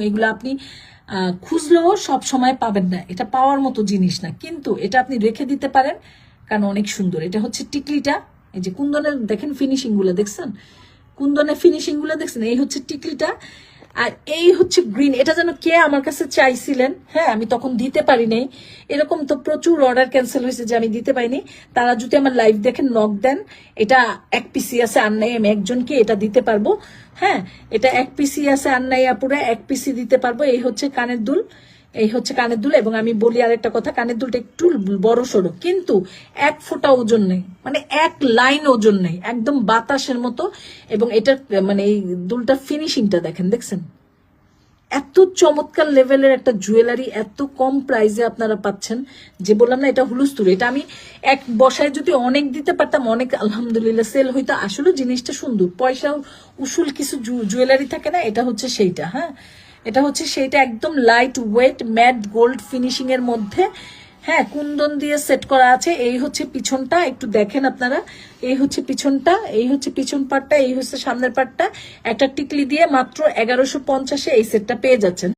এগুলো আপনি খুঁজলেও সব সময় পাবেন না। এটা পাওয়ার মতো জিনিস না। কিন্তু এটা আপনি রেখে দিতে পারেন, কারণ অনেক সুন্দর। এটা হচ্ছে টিকলিটা। এই যে কুন্দনের, দেখেন ফিনিশিংগুলো দেখছেন? কুন্দনের ফিনিশিংগুলো দেখছেন? এই হচ্ছে টিকলিটা। আর এই হচ্ছে গ্রিন এটা যেন কে আমার কাছে চাইছিলেন হ্যাঁ আমি তখন দিতে পারি নাই। এরকম তো প্রচুর অর্ডার ক্যান্সেল হয়েছে যে আমি দিতে পারিনি। তারা যদি আমার লাইভ দেখেন নক দেন, এটা এক পিসি আছে আর নাই আমি একজনকে এটা দিতে পারব। হ্যাঁ এটা এক পিসি আছে আর নাই আপুরা এক পিসি দিতে পারব। এই হচ্ছে কানের দুল। এই হচ্ছে কানের দুল এবং আমি বলি আরেকটা কথা, কানের দুলটা একটু বড় সড়ো কিন্তু এক ফোঁটা ওজন নেই মানে এক লাইন ওজন নেই, একদম বাতাসের মতো, এবং এটার মানে এই দুলটার ফিনিশিংটা দেখেন, দেখছেন? এত চমৎকার লেভেলের একটা জুয়েলারি এত কম প্রাইসে আপনারা পাচ্ছেন, যে বললাম না, এটা হুলুস্তুর এটা আমি এক বসায় যদি অনেক দিতে পারতাম, অনেক আলহামদুলিল্লাহ সেল হইতো, আসলে জিনিসটা সুন্দর পয়সা উসুল কিছু জুয়েলারি থাকে না, এটা হচ্ছে সেইটা হ্যাঁ? এটা হচ্ছে সেইটা একদম light weight matte gold finishing এর মধ্যে। হ্যাঁ কুন্দন দিয়ে সেট করা আছে। এই হচ্ছে পিছনটা, একটু দেখেন আপনারা। এই হচ্ছে পিছনটা, এই হচ্ছে পিছন পাটটা, এই হচ্ছে সামনের পাটটা। একটা টিকলি দিয়ে মাত্র এগারোশো পঞ্চাশে এই সেটটা পেয়ে যাচ্ছেন।